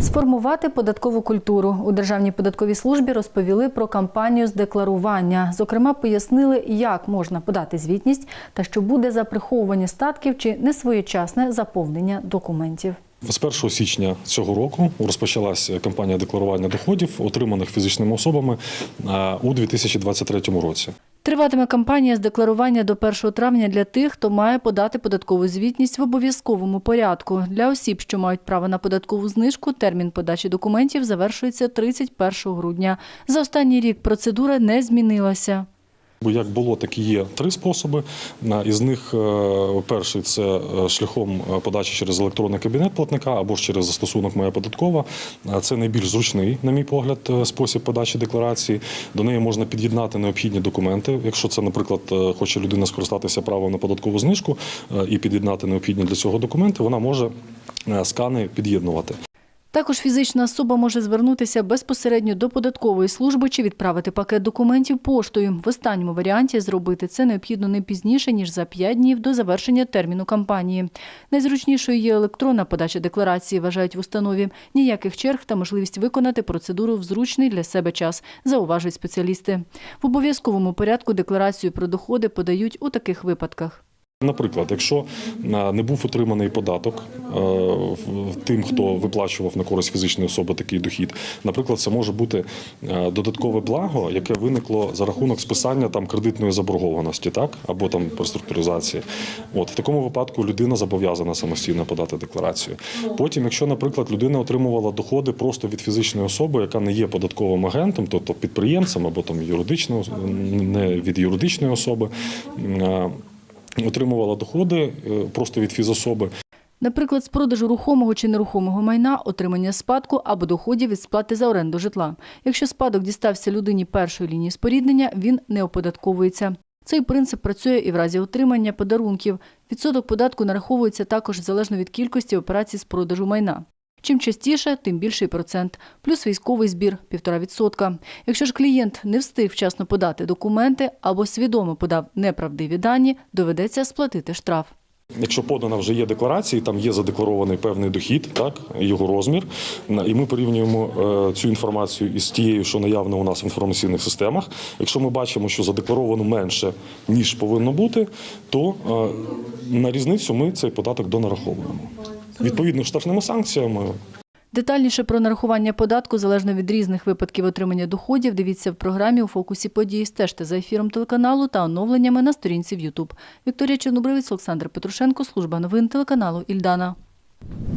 Сформувати податкову культуру у Державній податковій службі розповіли про кампанію з декларування. Зокрема, пояснили, як можна подати звітність та що буде за приховування статків чи несвоєчасне заповнення документів. З 1 січня цього року розпочалася кампанія декларування доходів, отриманих фізичними особами у 2023 році. Триватиме кампанія з декларування до 1 травня для тих, хто має подати податкову звітність в обов'язковому порядку. Для осіб, що мають право на податкову знижку, термін подачі документів завершується 31 грудня. За останній рік процедура не змінилася. Бо як було, так і є три способи. Із них е, перший це е, шляхом е, подачі через електронний кабінет платника або ж через застосунок Моя податкова. Це найбільш зручний, на мій погляд, спосіб подачі декларації. До неї можна під'єднати необхідні документи. Якщо це, наприклад, хоче людина скористатися правом на податкову знижку і під'єднати необхідні для цього документи, вона може скани під'єднувати. Також фізична особа може звернутися безпосередньо до податкової служби чи відправити пакет документів поштою. В останньому варіанті зробити це необхідно не пізніше ніж за 5 днів до завершення терміну кампанії. Найзручнішою є електронна подача декларації, вважають в установі. Ніяких черг та можливість виконати процедуру в зручний для себе час, зауважують спеціалісти. В обов'язковому порядку декларацію про доходи подають у таких випадках. Наприклад, якщо е, не був отриманий податок е, тим, хто виплачував на користь фізичної особи такий дохід, наприклад, це може бути е, додаткове благо, яке виникло за рахунок списання там кредитної заборгованості, так або там преструктуризації. От в такому випадку людина зобов'язана самостійно подати декларацію. Потім, якщо, наприклад, людина отримувала доходи просто від фізичної особи, яка не є податковим агентом, тобто підприємцем або там юридичного не від юридичної особи. Отримувала доходи е, просто від фізособи. Наприклад, з продажу рухомого чи нерухомого майна, отримання спадку або доходів від сплати за оренду житла. Якщо спадок дістався людині першої лінії споріднення, він не оподатковується. Цей принцип працює і в разі отримання подарунків. Відсоток податку нараховується також залежно від кількості операцій з продажу майна. Чим частіше, тим більший процент, плюс військовий збір 1,5%. Якщо ж клієнт не встиг вчасно подати документи або свідомо подав неправдиві дані, доведеться сплатити штраф. Якщо подана вже є декларація, там є задекларований певний дохід, так його розмір, і ми порівнюємо е, цю інформацію із тією, що наявна у нас в інформаційних системах. Якщо ми бачимо, що задекларовано менше ніж повинно бути, то е, на різницю ми цей податок донараховуємо. Відповідно штрафними санкціями Детальніше про нарахування податку залежно від різних випадків отримання доходів. Дивіться в програмі у фокусі подій. Стежте за ефіром телеканалу та оновленнями на сторінці в Ютуб. Вікторія Чорнобривець, Олександр Петрушенко, служба новин телеканалу Ільдана.